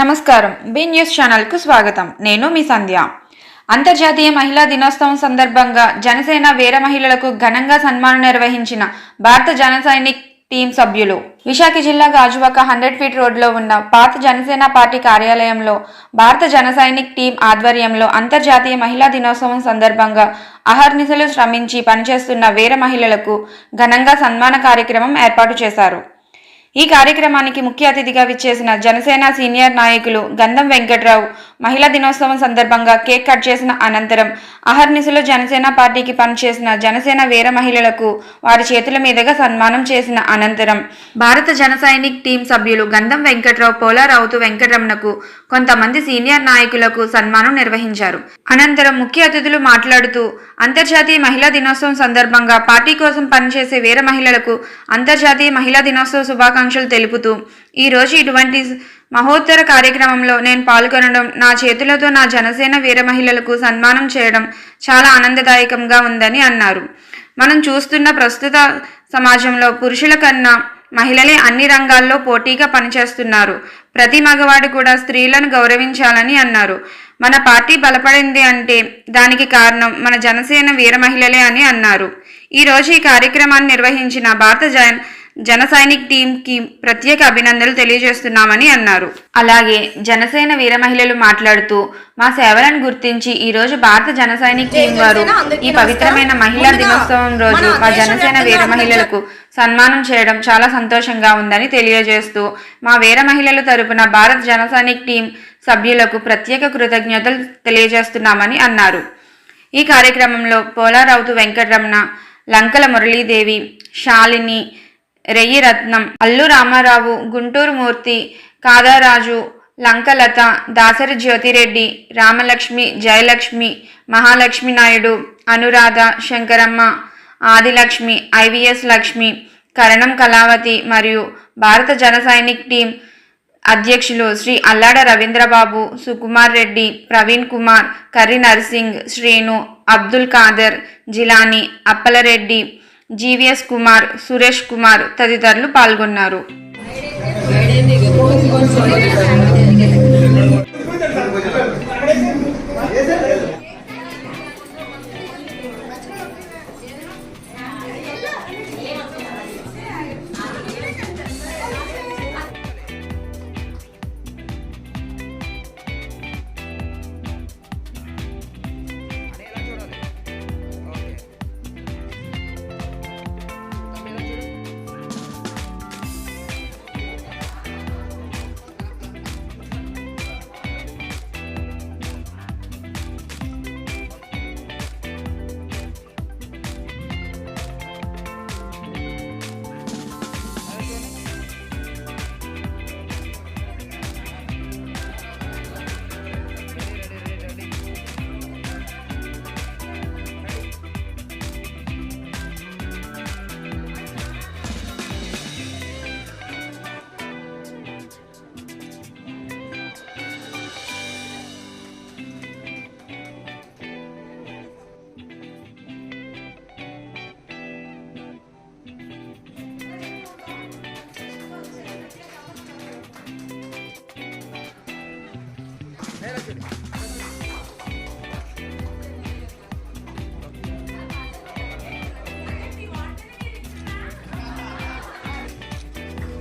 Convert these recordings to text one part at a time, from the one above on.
నమస్కారం. B news ఛానల్కు స్వాగతం. నేను మీ సంధ్య. అంతర్జాతీయ మహిళా దినోత్సవం సందర్భంగా జనసేన వీర మహిళలకు ఘనంగా సన్మానం నిర్వహించిన భారత జన సైనిక్ టీం సభ్యులు. విశాఖ జిల్లా గాజువాక హండ్రెడ్ ఫీట్ రోడ్లో ఉన్న పాత జనసేన పార్టీ కార్యాలయంలో భారత జన సైనిక్ టీం ఆధ్వర్యంలో అంతర్జాతీయ మహిళా దినోత్సవం సందర్భంగా అహర్నిశలు శ్రమించి పనిచేస్తున్న వీర మహిళలకు ఘనంగా సన్మాన కార్యక్రమం ఏర్పాటు చేశారు. ఈ కార్యక్రమానికి ముఖ్య అతిథిగా విచ్చేసిన జనసేన సీనియర్ నాయకులు గంధం వెంకట్రావు మహిళా దినోత్సవం సందర్భంగా కేక్ కట్ చేసిన అనంతరం అహర్నిశలో జనసేన పార్టీకి పనిచేసిన జనసేన వీర మహిళలకు వారి చేతుల మీదుగా సన్మానం చేసిన అనంతరం భారత జన సైనిక్ టీం సభ్యులు గంధం వెంకట్రావు పోలారావుతు వెంకటరమణకు కొంతమంది సీనియర్ నాయకులకు సన్మానం నిర్వహించారు. అనంతరం ముఖ్య అతిథులు మాట్లాడుతూ అంతర్జాతీయ మహిళా దినోత్సవం సందర్భంగా పార్టీ కోసం పనిచేసే వీర మహిళలకు అంతర్జాతీయ మహిళా దినోత్సవ శుభాకాంక్షలు తెలుపుతూ ఈరోజు ఇటువంటి మహోత్తర కార్యక్రమంలో నేను పాల్గొనడం నా చేతులతో నా జనసేన వీర మహిళలకు సన్మానం చేయడం చాలా ఆనందదాయకంగా ఉందని అన్నారు. మనం చూస్తున్న ప్రస్తుత సమాజంలో పురుషుల కన్నా మహిళలే అన్ని రంగాల్లో పోటీగా పనిచేస్తున్నారు. ప్రతి మగవాడు కూడా స్త్రీలను గౌరవించాలని అన్నారు. మన పార్టీ బలపడింది అంటే దానికి కారణం మన జనసేన వీర మహిళలే అని అన్నారు. ఈరోజు ఈ కార్యక్రమాన్ని నిర్వహించిన భారత జన జన సైనిక్ టీంకి ప్రత్యేక అభినందనలు తెలియజేస్తున్నామని అన్నారు. అలాగే జనసేన వీర మహిళలు మాట్లాడుతూ మా సేవలను గుర్తించి ఈ రోజు భారత జన సైనిక్ టీం వారు ఈ పవిత్రమైన మహిళా దినోత్సవం రోజు మా జనసేన వీర మహిళలకు సన్మానం చేయడం చాలా సంతోషంగా ఉందని తెలియజేస్తూ మా వీర మహిళల తరపున భారత జన సైనిక్ టీం సభ్యులకు ప్రత్యేక కృతజ్ఞతలు తెలియజేస్తున్నామని అన్నారు. ఈ కార్యక్రమంలో పోలారావుతు వెంకటరమణ లంకల మురళీదేవి శాలిని రెయ్యి రత్నం అల్లు రామారావు గుంటూరు మూర్తి కాదారాజు లంకలత దాసరి జ్యోతిరెడ్డి రామలక్ష్మి జయలక్ష్మి మహాలక్ష్మి నాయుడు అనురాధ శంకరమ్మ ఆదిలక్ష్మి ఐవిఎస్ లక్ష్మి కరణం కళావతి మరియు భారత జన సైనిక్ టీం అధ్యక్షులు శ్రీ అల్లాడ రవీంద్రబాబు సుకుమార్ రెడ్డి ప్రవీణ్ కుమార్ కర్రి నర్సింగ్ శ్రీను అబ్దుల్ ఖాదర్ జిలాని అప్పలరెడ్డి జీవీఎస్ కుమార్ సురేష్ కుమార్ తదితరులు పాల్గొన్నారు.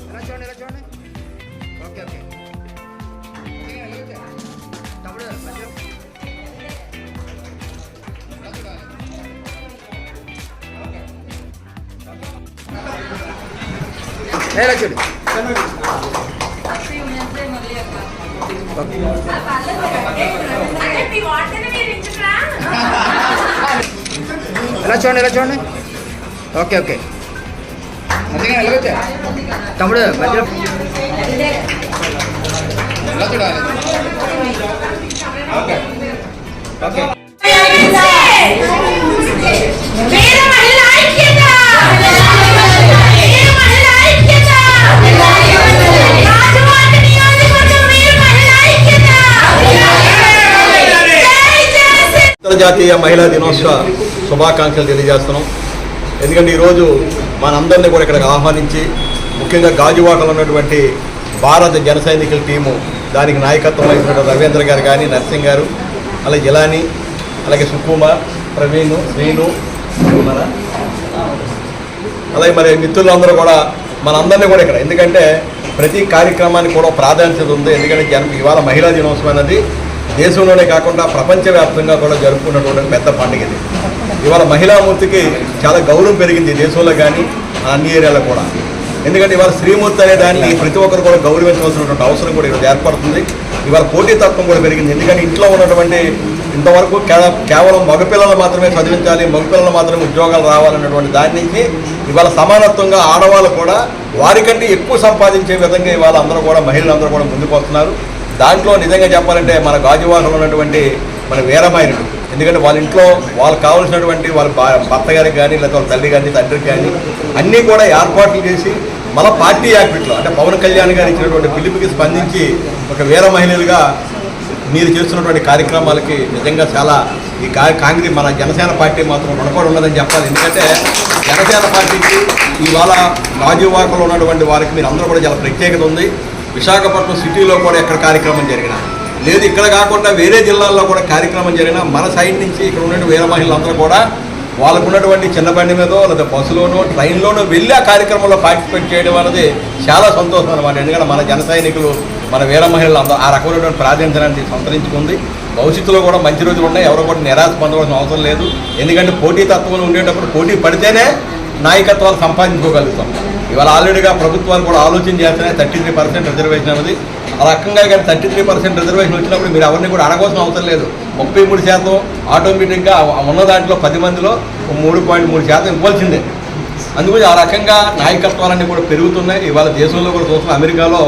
ఇలా చూడండి ఇలా చూడండి ఓకే ఓకే ఇలా చూడండి ఇలా చూడండి? Okay okay. వెళ్ళవచ్చా తమ్ముడు మధ్యలో. చూడాలి ఓకే. ఓకే. అంతర్జాతీయ మహిళా దినోత్సవ శుభాకాంక్షలు తెలియజేస్తున్నాం. ఎందుకంటే ఈరోజు మనందరినీ కూడా ఇక్కడికి ఆహ్వానించి ముఖ్యంగా గాజువాకలో ఉన్నటువంటి భారత జన సైనికుల టీము దానికి నాయకత్వం వహించిన రవీంద్ర గారు కానీ నర్సింగ్ గారు అలాగే జిలాని అలాగే సుకుమార్ ప్రవీణ్ శ్రీను అలాగే మరి మిత్రులందరూ కూడా మనందరినీ కూడా ఇక్కడ. ఎందుకంటే ప్రతి కార్యక్రమానికి కూడా ప్రాధాన్యత ఉంది. ఎందుకంటే జన ఇవాళ మహిళా దినోత్సవం అనేది దేశంలోనే కాకుండా ప్రపంచవ్యాప్తంగా కూడా జరుపుకున్నటువంటి పెద్ద పండుగ ఇది. ఇవాళ మహిళామూర్తికి చాలా గౌరవం పెరిగింది దేశంలో కానీ అన్ని ఏరియాలో కూడా. ఎందుకంటే ఇవాళ శ్రీమూర్తి అనే దాన్ని ప్రతి ఒక్కరు కూడా గౌరవించవలసినటువంటి అవసరం కూడా ఈరోజు ఏర్పడుతుంది. ఇవాళ పోటీతత్వం కూడా పెరిగింది. ఎందుకంటే ఇంట్లో ఉన్నటువంటి ఇంతవరకు కేవలం మగపిల్లలు మాత్రమే చదివించాలి మగపిల్లలు మాత్రమే ఉద్యోగాలు రావాలన్నటువంటి దాని నుంచి ఇవాళ సమానత్వంగా ఆడవాళ్ళు కూడా వారికంటే ఎక్కువ సంపాదించే విధంగా ఇవాళ అందరూ కూడా మహిళలు అందరూ కూడా ముందుకు వస్తున్నారు. దాంట్లో నిజంగా చెప్పాలంటే మన గాజువాకలో ఉన్నటువంటి మన వీరమైనడు ఎందుకంటే వాళ్ళ ఇంట్లో వాళ్ళకి కావాల్సినటువంటి వాళ్ళ భర్త గారికి కానీ లేదా వాళ్ళ తల్లి కానీ తండ్రికి కానీ అన్నీ కూడా ఏర్పాట్లు చేసి మన పార్టీ యాక్టివిటీలో అంటే పవన్ కళ్యాణ్ గారు ఇచ్చినటువంటి పిలుపుకి స్పందించి ఒక వీర మహిళలుగా మీరు చేస్తున్నటువంటి కార్యక్రమాలకి నిజంగా చాలా ఈ కా- కాంగ్రెస్ మన జనసేన పార్టీ మాత్రం రుణపడి ఉన్నదని చెప్పాలి. ఎందుకంటే జనసేన పార్టీకి ఇవాళ రాజువాకలో ఉన్నటువంటి వారికి మీరు అందరూ కూడా చాలా ప్రత్యేకత ఉంది. విశాఖపట్నం సిటీలో కూడా ఎక్కడ కార్యక్రమం జరిగినా లేదు ఇక్కడ కాకుండా వేరే జిల్లాల్లో కూడా కార్యక్రమం జరిగినా మన సైడ్ నుంచి ఇక్కడ ఉన్న వేరే మహిళలందరూ కూడా వాళ్ళకు ఉన్నటువంటి చిన్న బండి మీదో లేదా బస్సులోనో ట్రైన్లోనో వెళ్ళి ఆ కార్యక్రమంలో పార్టిసిపేట్ చేయడం అనేది చాలా సంతోషం అనమాట ఎందుకంటే మన జన సైనికులు మన వీర మహిళలు అందరూ ఆ రకమైనటువంటి ప్రాధాన్యతని సంతరించుకుంది. భవిష్యత్తులో కూడా మంచి రోజులు ఉన్నాయి. ఎవరు కూడా నిరాశ పొందవలసిన అవసరం లేదు. ఎందుకంటే పోటీ తత్వంలో ఉండేటప్పుడు పోటీ పడితేనే నాయకత్వాలు సంపాదించుకోగలుగుతాం. ఇవాళ ఆల్రెడీగా ప్రభుత్వాలు కూడా ఆలోచన చేస్తున్నాయి థర్టీ త్రీ పర్సెంట్ రిజర్వేషన్ అనేది ఆ రకంగా కానీ థర్టీ త్రీ పర్సెంట్ రిజర్వేషన్ వచ్చినప్పుడు మీరు ఎవరిని కూడా అడగవలసిన అవసరం లేదు. ముప్పై మూడు శాతం ఆటోమేటిక్గా ఉన్న దాంట్లో పది మందిలో మూడు పాయింట్ మూడు శాతం ఇవ్వాల్సిందే. అందుకని ఆ రకంగా నాయకత్వాలన్నీ కూడా పెరుగుతున్నాయి. ఇవాళ దేశంలో కూడా చూస్తున్నాం అమెరికాలో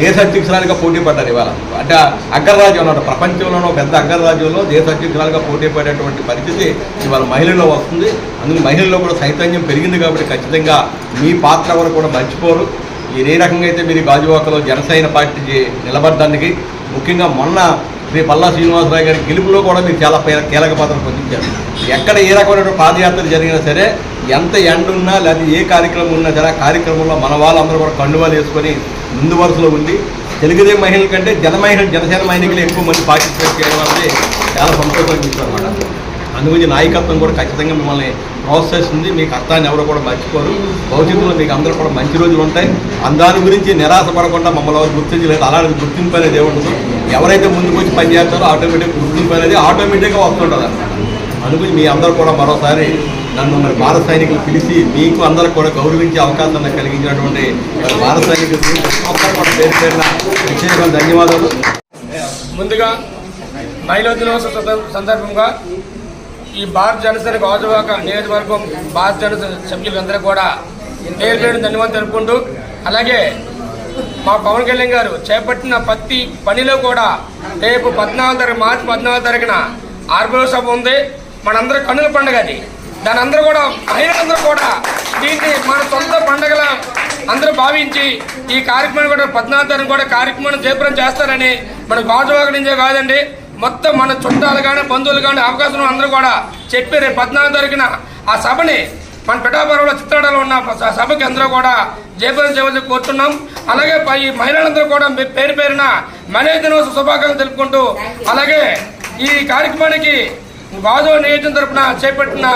దేశ అధ్యక్షురాలుగా పోటీ పడ్డారు ఇవాళ. అంటే అగ్రరాజ్యం అన్నమాట. ప్రపంచంలోనో పెద్ద అగ్రరాజ్యంలో దేశ అధ్యక్షురాలుగా పోటీ పడేటువంటి పరిస్థితి ఇవాళ మహిళల్లో వస్తుంది. అందుకు మహిళల్లో కూడా చైతన్యం పెరిగింది కాబట్టి ఖచ్చితంగా మీ పాత్ర ఎవరు కూడా మర్చిపోరు. ఏ రకంగా అయితే మీరు గాజువాకలో జనసేన పార్టీ నిలబడడానికి ముఖ్యంగా మొన్న శ్రీ పల్లా శ్రీనివాసరావు గారి గెలుపులో కూడా మీరు చాలా కీలక పాత్ర పొందించారు ఎక్కడ ఏ రకమైన పాదయాత్ర జరిగినా సరే ఎంత ఎండ ఉన్నా లేదా ఏ కార్యక్రమం ఉన్నా సరే ఆ కార్యక్రమంలో మన వాళ్ళందరూ కూడా కండువాలు వేసుకొని ముందు వరుసలో ఉండి తెలుగుదేశం మహిళల కంటే జన మహిళ జనసేన మహిళలు ఎక్కువ మంది పార్టిసిపేట్ చేయడం అనేది చాలా సంతోషం అనమాట అందుగురించి నాయకత్వం కూడా ఖచ్చితంగా మిమ్మల్ని ప్రోత్సహిస్తుంది. మీ కష్టాన్ని ఎవరు కూడా మర్చిపోరు. భవిష్యత్తులో మీకు అందరూ కూడా మంచి రోజులు ఉంటాయి. అందాని గురించి నిరాశ పడకుండా మమ్మల్ని ఎవరు గుర్తించలేదు అలాంటి గుర్తింపు అనేది ఏముండదు ఎవరైతే ముందుకు వచ్చి పనిచేస్తారో ఆటోమేటిక్ గుర్తింపు అనేది ఆటోమేటిక్గా వస్తుంటుంది అనమాట అందుకని మీ అందరూ కూడా మరోసారి నన్ను మరి భారత సైనికులు పిలిచి మీకు అందరూ కూడా గౌరవించే అవకాశం కలిగించినటువంటి భారత సైనికులు పేరు పేరున ధన్యవాదాలు. ముందుగా మహిళా దినోత్సవ సందర్భంగా ఈ భారత జనసేన గాజువాక నియోజకవర్గం భారత జనసేన సభ్యులందరూ కూడా పేరు పేరు ధన్యవాదాలు తెలుపుకుంటూ అలాగే మా పవన్ కళ్యాణ్ గారు చేపట్టిన ప్రతి పనిలో కూడా రేపు పద్నాలుగు తారీఖు మార్చి పద్నాలుగు తారీఖున ఆర్బో సభ ఉంది. మనందరూ కన్నుల పండుగ అది. దాని అందరూ కూడా మహిళలందరూ కూడా దీన్ని మన సొంత పండుగల అందరూ భావించి ఈ కార్యక్రమం కూడా పద్నాలుగు తారీఖు కూడా కార్యక్రమం జయప్రం చేస్తారని మన గాజువాక నుంచే కాదండి మొత్తం మన చుట్టాలు కానీ బంధువులు కానీ అవకాశం అందరూ కూడా చెప్పి రేపు పద్నాలుగు తారీఖున ఆ సభని మన పిఠాపురంలో చిత్రాడలో ఉన్న సభకి అందరూ కూడా జయప్రదం చేయవలసి కోరుతున్నాం. అలాగే పై ఈ మహిళలందరూ కూడా పేరు పేరున మహిళా దినోత్సవ శుభాకాంక్షలు తెలుపుకుంటూ అలాగే ఈ కార్యక్రమానికి గాజు నియోజకం తరపున చేపట్టిన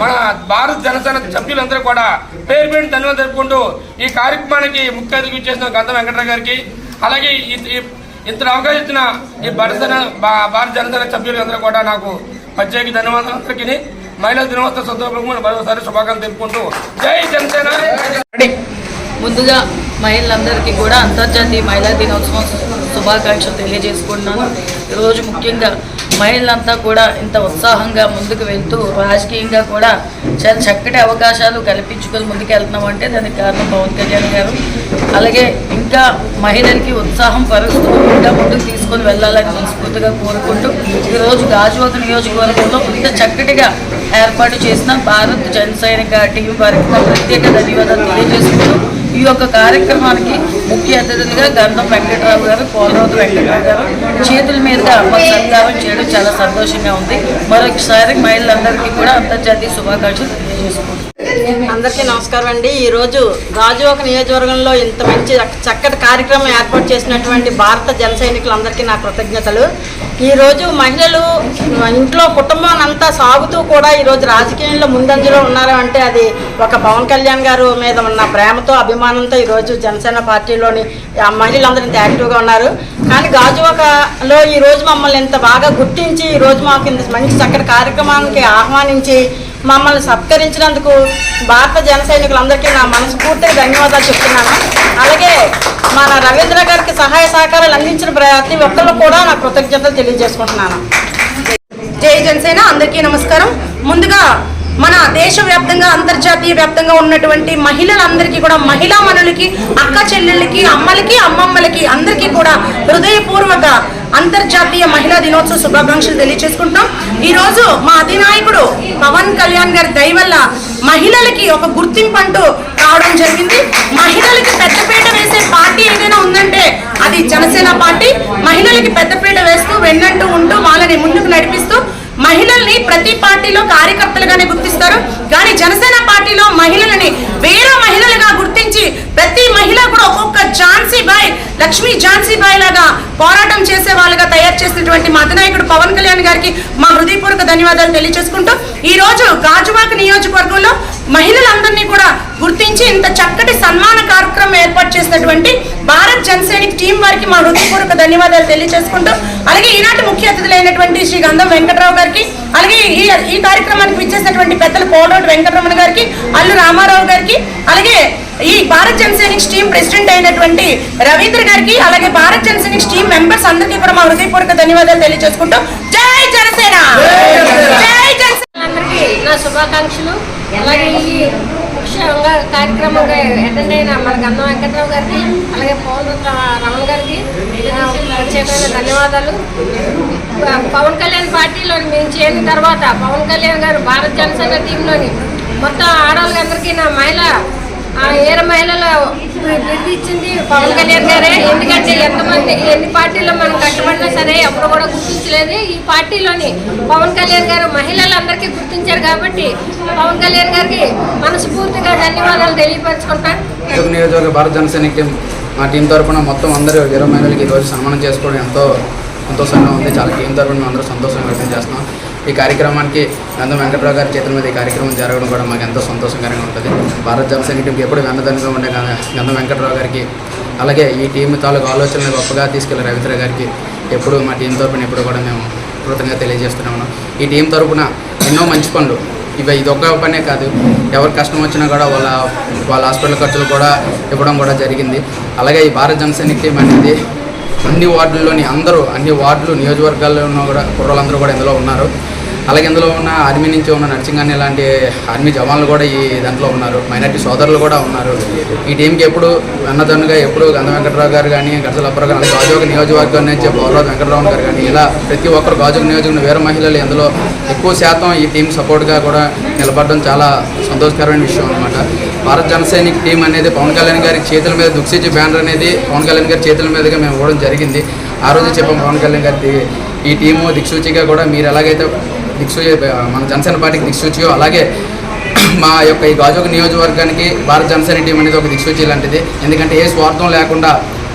మన భారత జనసేన సభ్యులందరూ కూడా పేరు పేరు ధన్యవాదాలు తెలుపుకుంటూ ఈ కార్యక్రమానికి ముఖ్య అతిథి చేసిన గంధ వెంకటరావు గారికి అలాగే ఇంత అవకాశం ఇచ్చిన ఈ భారత భా- భారత జనసేన సభ్యులందరూ కూడా నాకు ప్రత్యేక ధన్యవాదాలు అందరికీ. మహిళా దినోత్సవ సందర్భంగా మరోసారి శుభాకాంక్షలు తెలుపుకుంటూ జై జనసేన. ముందుగా మహిళలందరికీ కూడా అంతర్జాతీయ మహిళా దినోత్సవం శుభాకాంక్షలు తెలియజేసుకుంటున్నాను. ఈరోజు ముఖ్యంగా మహిళలంతా కూడా ఇంత ఉత్సాహంగా ముందుకు వెళ్తూ రాజకీయంగా కూడా చాలా చక్కటి అవకాశాలు కల్పించుకొని ముందుకు వెళ్తున్నామంటే దానికి కారణం పవన్ కళ్యాణ్ గారు. అలాగే ఇంకా మహిళలకి ఉత్సాహం పరుస్తూ ఇంకా ముందుకు తీసుకొని వెళ్ళాలని మనస్ఫూర్తిగా కోరుకుంటూ ఈరోజు గాజువాక నియోజకవర్గంలో ఇంత చక్కటిగా ఏర్పాటు చేసిన భారత్ జనసైనిక టీం వారికి ప్రత్యేక ధన్యవాదాలు తెలియజేసుకుంటూ ఈ యొక్క కార్యక్రమానికి ముఖ్య అతిథులుగా గంధం వెంకటరావు గారు పోలరాజు వెంకటరావు గారు. చేతుల మీదుగా మాకు సత్కారం చేయడం చాలా సంతోషంగా ఉంది. మరొకసారి మహిళలందరికీ కూడా అంతర్జాతీయ శుభాకాంక్షలు తెలియజేసుకుంటున్నాను. అందరికీ నమస్కారం అండి. ఈరోజు గాజువాక నియోజకవర్గంలో ఇంత మంచి చక్కటి కార్యక్రమం ఏర్పాటు చేసినటువంటి భారత జన సైనికులందరికీ నా కృతజ్ఞతలు. ఈరోజు మహిళలు ఇంట్లో కుటుంబానంతా సాగుతూ కూడా ఈరోజు రాజకీయంలో ముందంజలో ఉన్నారు అంటే అది ఒక పవన్ కళ్యాణ్ గారు మీద ఉన్న ప్రేమతో అభిమానంతో ఈరోజు జనసేన పార్టీలోని ఆ మహిళలందరూ ఇంత యాక్టివ్గా ఉన్నారు. కానీ గాజువాకలో ఈరోజు మమ్మల్ని ఇంత బాగా గుర్తించి ఈరోజు మాకు ఇంత మంచి చక్కటి కార్యక్రమానికి ఆహ్వానించి మమ్మల్ని సత్కరించినందుకు భారత జన సైనికులందరికీ నా మనస్ఫూర్తిగా ధన్యవాదాలు చెప్తున్నాను. అలాగే మన రవీంద్ర గారికి సహాయ సహకారాలు అందించిన ప్రతి ఒక్కరు కూడా నా కృతజ్ఞతలు తెలియజేసుకుంటున్నాను. జై జనసేన అందరికీ నమస్కారం. ముందుగా మన దేశవ్యాప్తంగా అంతర్జాతీయ వ్యాప్తంగా ఉన్నటువంటి మహిళలందరికీ కూడా మహిళా మనులకి అక్క చెల్లెళ్ళకి అమ్మలకి అమ్మమ్మలకి అందరికీ కూడా హృదయపూర్వక అంతర్జాతీయ మహిళా దినోత్సవ శుభాకాంక్షలు తెలియజేసుకుంటాం ఈరోజు మా అధినాయకుడు పవన్ కళ్యాణ్ గారి దయ వల్ల మహిళలకి ఒక గుర్తింపు అంటూ రావడం జరిగింది. మహిళలకి పెద్దపీట వేసే పార్టీ ఏదైనా ఉందంటే అది జనసేన పార్టీ. మహిళలకి పెద్దపీట వేస్తూ వెన్నంటూ ఉంటూ వాళ్ళని ముందుకు నడిపిస్తూ మహిళల్ని ప్రతి పార్టీలో కార్యకర్తలుగానే గుర్తిస్తారు. కానీ జనసేన పార్టీలో మహిళలని వేరే మహిళలుగా గుర్తించి ప్రతి మహిళ కూడా ఒక్కొక్క ఝాన్సీ బాయ్ లక్ష్మీ ఝాన్సీ బాయ్ లాగా పోరాటం చేసే వాళ్ళుగా తయారు చేసినటువంటి మా అధినాయకుడు పవన్ కళ్యాణ్ గారికి మా హృదయపూర్వక ధన్యవాదాలు తెలియజేసుకుంటూ ఈ రోజు గాజువాక నియోజకవర్గంలో మహిళలందరినీ కూడా గుర్తించి ఇంత చక్కటి సన్మాన కార్యక్రమం ఏర్పాటు చేసినటువంటి భారత్ జనసైనిక్ టీం వారికి మా హృదయపూర్వక ధన్యవాదాలు తెలియజేసుకుంటూ అలాగే ఈనాటి ముఖ్య అతిథులైనటువంటి శ్రీ గంధం వెంకట్రావు గారికి అలాగే ఈ ఈ కార్యక్రమానికి విచ్చేసినటువంటి పెద్దలు పోలరోడ్ వెంకటరమణ గారికి అల్లు రామారావు గారికి అలాగే ఈ భారత్ జనసైనిక్ టీం ప్రెసిడెంట్ అయినటువంటి రవీంద్ర గారికి అలాగే భారత్ జనసైనిక్ టీం మెంబర్స్ అందరికీ కూడా మా హృదయపూర్వక ధన్యవాదాలు తెలియజేసుకుంటూ జై జనసేన! జై జనసేన! అందరికీ నా శుభాకాంక్షలు. అలాగే ఈ ముఖ్యంగా కార్యక్రమంగా అటెండ్ అయిన మన గంధం వెంకట్రావు గారికి అలాగే పవన్ రమణ గారికి ప్రత్యేకమైన ధన్యవాదాలు. పవన్ కళ్యాణ్ పార్టీలో మేము చేరిన తర్వాత పవన్ కళ్యాణ్ గారు భారత జనసేన టీంలోని మొత్తం ఆడవాళ్ళందరికీ నా మహిళ ఆ ఏర మహిళలు ఇచ్చింది పవన్ కళ్యాణ్ గారే. ఎందుకంటే ఎంతమంది ఎన్ని పార్టీలో మనం కష్టపడినా సరే ఎప్పుడు కూడా గుర్తించలేదు. ఈ పార్టీలోని పవన్ కళ్యాణ్ గారు మహిళలందరికీ గుర్తించారు కాబట్టి పవన్ కళ్యాణ్ గారికి మనస్ఫూర్తిగా ధన్యవాదాలు తెలియపరచుకుంటాను. నియోజకవర్గ భారత జనసేనకి మా టీం తరఫున మొత్తం అందరూ ఇరవై మహిళలకి ఈరోజు సన్మానం చేసుకోవడం ఎంతో సంతోషంగా ఉంది. చాలా టీం తరఫున మేము అందరూ సంతోషంగా వ్యక్తం చేస్తున్నాం. ఈ కార్యక్రమానికి నందం వెంకట్రావు గారి చేతుల మీద ఈ కార్యక్రమం జరగడం కూడా మాకు ఎంతో సంతోషకరంగా ఉంటుంది. భారత జనసంఘ టీంకి ఎప్పుడు వెన్నదన్నుగా ఉండే గ- గంధం వెంకట్రావు గారికి అలాగే ఈ టీం తాలూకు ఆలోచనలు గొప్పగా తీసుకెళ్ళే రవీంద్ర గారికి ఎప్పుడు మా టీం తరపున ఎప్పుడు కూడా మేము కృతంగా తెలియజేస్తున్నాము ఈ టీం తరపున ఎన్నో మంచి పనులు. ఇవి ఇది ఒక్క పనే కాదు. ఎవరు కష్టం వచ్చినా కూడా వాళ్ళ వాళ్ళ హాస్పిటల్ ఖర్చులు కూడా ఇవ్వడం కూడా జరిగింది. అలాగే ఈ భారత జనసైనిక టీం అనేది అన్ని వార్డుల్లోని అందరూ అన్ని వార్డులు నియోజకవర్గాల్లో ఉన్న కూడా కుర్రోళ్ళందరూ కూడా ఇందులో ఉన్నారు. అలాగే ఇందులో ఉన్న ఆర్మీ నుంచి ఉన్న నర్సింగ్ ఇలాంటి ఆర్మీ జవాన్లు కూడా ఈ దాంట్లో ఉన్నారు. మైనార్టీ సోదరులు కూడా ఉన్నారు. ఈ టీంకి ఎప్పుడు అన్నదన్నుగా ఎప్పుడు గంధ వెంకటరావు గారు కానీ గడసల అప్పారావు గారు గాజువాక నియోజకవర్గం నుంచి పౌరరాజు వెంకటరావు గారు కానీ ఇలా ప్రతి ఒక్కరు గాజువాక నియోజకవర్గం వేరే మహిళలు ఇందులో ఎక్కువ శాతం ఈ టీం సపోర్ట్గా కూడా నిలబడడం చాలా సంతోషకరమైన విషయం అనమాట భారత జనసైనిక్ టీం అనేది పవన్ కళ్యాణ్ గారి చేతుల మీద దుక్సిచి బ్యానర్ అనేది పవన్ కళ్యాణ్ గారి చేతుల మీదుగా మేము ఇవ్వడం జరిగింది. ఆ రోజు చెప్పాం పవన్ కళ్యాణ్ గారి ఈ టీము దిక్సూచిగా కూడా మీరు ఎలాగైతే దిక్సూచి మన జనసేన పార్టీకి దిక్సూచియో అలాగే మా యొక్క ఈ గాజోక నియోజకవర్గానికి భారత జనసేన టీం అనేది ఒక దిక్సూచి లాంటిది ఎందుకంటే ఏ స్వార్థం లేకుండా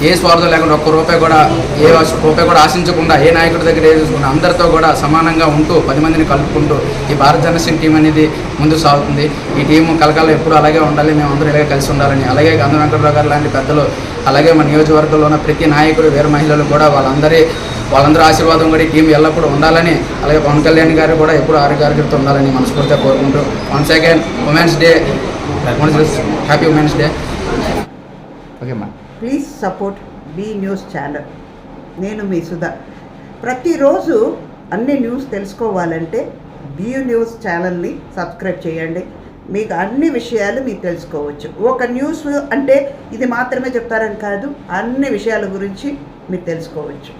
ఏ స్వార్థం లేకుండా ఒక్క రూపాయి కూడా ఏ రూపాయి కూడా ఆశించకుండా ఏ నాయకుడి దగ్గర ఏ చూసుకున్నా అందరితో కూడా సమానంగా ఉంటూ పది మందిని కలుపుకుంటూ ఈ భారత జనసేన టీం అనేది ముందుకు సాగుతుంది. ఈ టీం కలకాలం ఎప్పుడు అలాగే ఉండాలి మేము అందరూ ఇలాగే కలిసి ఉండాలని. అలాగే గంధ వెంకటరావు గారు లాంటి పెద్దలు అలాగే మన నియోజకవర్గంలో ఉన్న ప్రతి నాయకుడు వీర మహిళలు కూడా వాళ్ళందరి వాళ్ళందరూ ఆశీర్వాదం కూడా టీం ఎల్లప్పుడూ ఉండాలని అలాగే పవన్ కళ్యాణ్ గారు కూడా ఎప్పుడు ఆరోగ్యతో ఉండాలని మనస్ఫూర్తిగా కోరుకుంటూ once again women's day happy women's day okay అమ్మా please support B news channel. నేను మీ సుధా. ప్రతిరోజు అన్ని న్యూస్ తెలుసుకోవాలంటే బీ న్యూస్ ఛానల్ని సబ్స్క్రైబ్ చేయండి. మీకు అన్ని విషయాలు మీకు తెలుసుకోవచ్చు. ఒక న్యూస్ అంటే ఇది మాత్రమే చెప్తారని కాదు అన్ని విషయాల గురించి మీరు తెలుసుకోవచ్చు.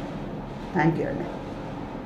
థ్యాంక్ యూ అండి.